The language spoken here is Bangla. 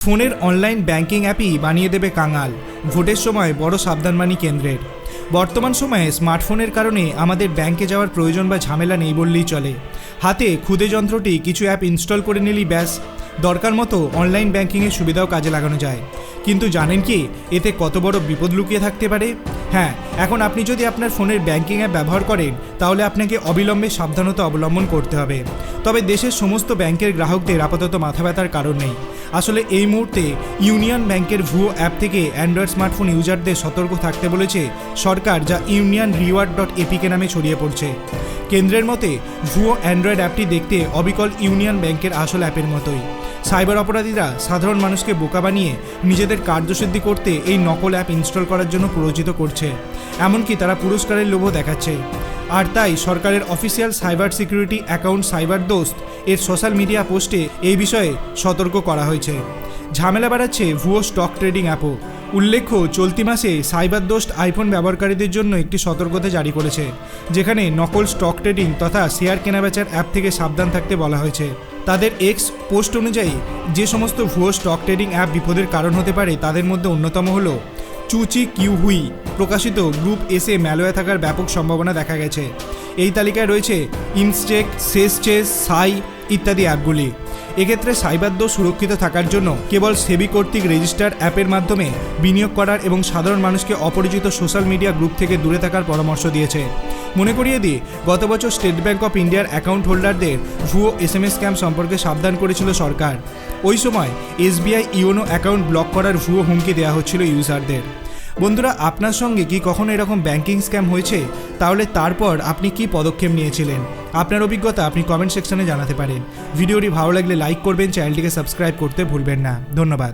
ফোনের অনলাইন ব্যাংকিং অ্যাপই বানিয়ে দেবে কাঙাল। ভোটের সময় বড় সাবধানবাণী কেন্দ্রের। বর্তমান সময়ে স্মার্টফোনের কারণে আমাদের ব্যাংকে যাওয়ার প্রয়োজন বা ঝামেলা নেই বললেই চলে। হাতে ক্ষুদে যন্ত্রটি কিছু অ্যাপ ইনস্টল করে নিলেই ব্যাস দরকার মতো অনলাইন ব্যাংকিংয়ের সুবিধাও কাজে লাগানো যায়। কিন্তু জানেন কি, এতে কত বড় বিপদ লুকিয়ে থাকতে পারে? হ্যাঁ এখন আপনি যদি আপনার ফোনের ব্যাংকিং অ্যাপ ব্যবহার করেন, তাহলে আপনাকে অবিলম্বে সাবধানতা অবলম্বন করতে হবে। তবে দেশের সমস্ত ব্যাংকের গ্রাহকদের আপাতত মাথা ব্যথার কারণ নেই। আসলে এই মুহূর্তে ইউনিয়ন ব্যাংকের ভুয়ো অ্যাপ থেকে অ্যান্ড্রয়েড স্মার্টফোন ইউজারদের সতর্ক থাকতে বলেছে সরকার, যা ইউনিয়ন রিওয়ার্ড ডট এপিকে নামে ছড়িয়ে পড়ছে। কেন্দ্রের মতে, ভুয়ো অ্যান্ড্রয়েড অ্যাপটি দেখতে অবিকল ইউনিয়ন ব্যাংকের আসল অ্যাপের মতোই। সাইবার অপরাধীরা সাধারণ মানুষকে বোকা বানিয়ে নিজেদের কার্যসিদ্ধি করতে এই নকল অ্যাপ ইনস্টল করার জন্য প্ররোচিত করছে। এমনকি তারা পুরস্কারের লোভও দেখাচ্ছে। আর তাই সরকারের official cyber security account cyber দোস্ত এর সোশ্যাল মিডিয়া পোস্টে এই বিষয়ে সতর্ক করা হয়েছে। ঝামেলা বাড়াচ্ছে ভুয়ো স্টক ট্রেডিং অ্যাপও। উল্লেখ্য, চলতি মাসে সাইবার দোস্ত আইফোন ব্যবহারকারীদের জন্য একটি সতর্কতা জারি করেছে, যেখানে নকল স্টক ট্রেডিং তথা শেয়ার কেনাবেচার অ্যাপ থেকে সাবধান থাকতে বলা হয়েছে। তাদের এক্স পোস্ট অনুযায়ী, যে সমস্ত ভুয়ো স্টক ট্রেডিং অ্যাপ বিপদের কারণ হতে পারে তাদের মধ্যে অন্যতম হল চুচি কিউ হুই প্রকাশিত গ্রুপ এসে ম্যালোয়া থাকার ব্যাপক সম্ভাবনা দেখা গেছে। এই তালিকায় রয়েছে ইনস্টেক, সেসচেস, সাই ইত্যাদি অ্যাপগুলি। এক্ষেত্রে সাইবার দোষ সুরক্ষিত থাকার জন্য কেবল সেবি কর্তৃক রেজিস্টার্ড অ্যাপের মাধ্যমে বিনিয়োগ করার এবং সাধারণ মানুষকে অপরিচিত সোশ্যাল মিডিয়া গ্রুপ থেকে দূরে থাকার পরামর্শ দিয়েছে। মনে করিয়ে দিই, গত বছর স্টেট ব্যাংক অফ ইন্ডিয়ার অ্যাকাউন্ট হোল্ডারদের ভুয়ো এস এম এস স্ক্যাম সম্পর্কে সাবধান করেছিল সরকার। ওই সময় এসবিআই ইওনো অ্যাকাউন্ট ব্লক করার ভুয়ো হুমকি দেওয়া হচ্ছিল ইউজারদের। বন্ধুরা, আপনার সঙ্গে কি কখনো এরকম ব্যাংকিং স্ক্যাম হয়েছে? তাহলে তারপর আপনি কি পদক্ষেপ নিয়েছিলেন? আপনার অভিজ্ঞতা আপনি কমেন্ট সেকশনে জানাতে পারেন। ভিডিওটি ভালো লাগলে লাইক করবেন চ্যানেলটিকে সাবস্ক্রাইব করতে ভুলবেন না। ধন্যবাদ।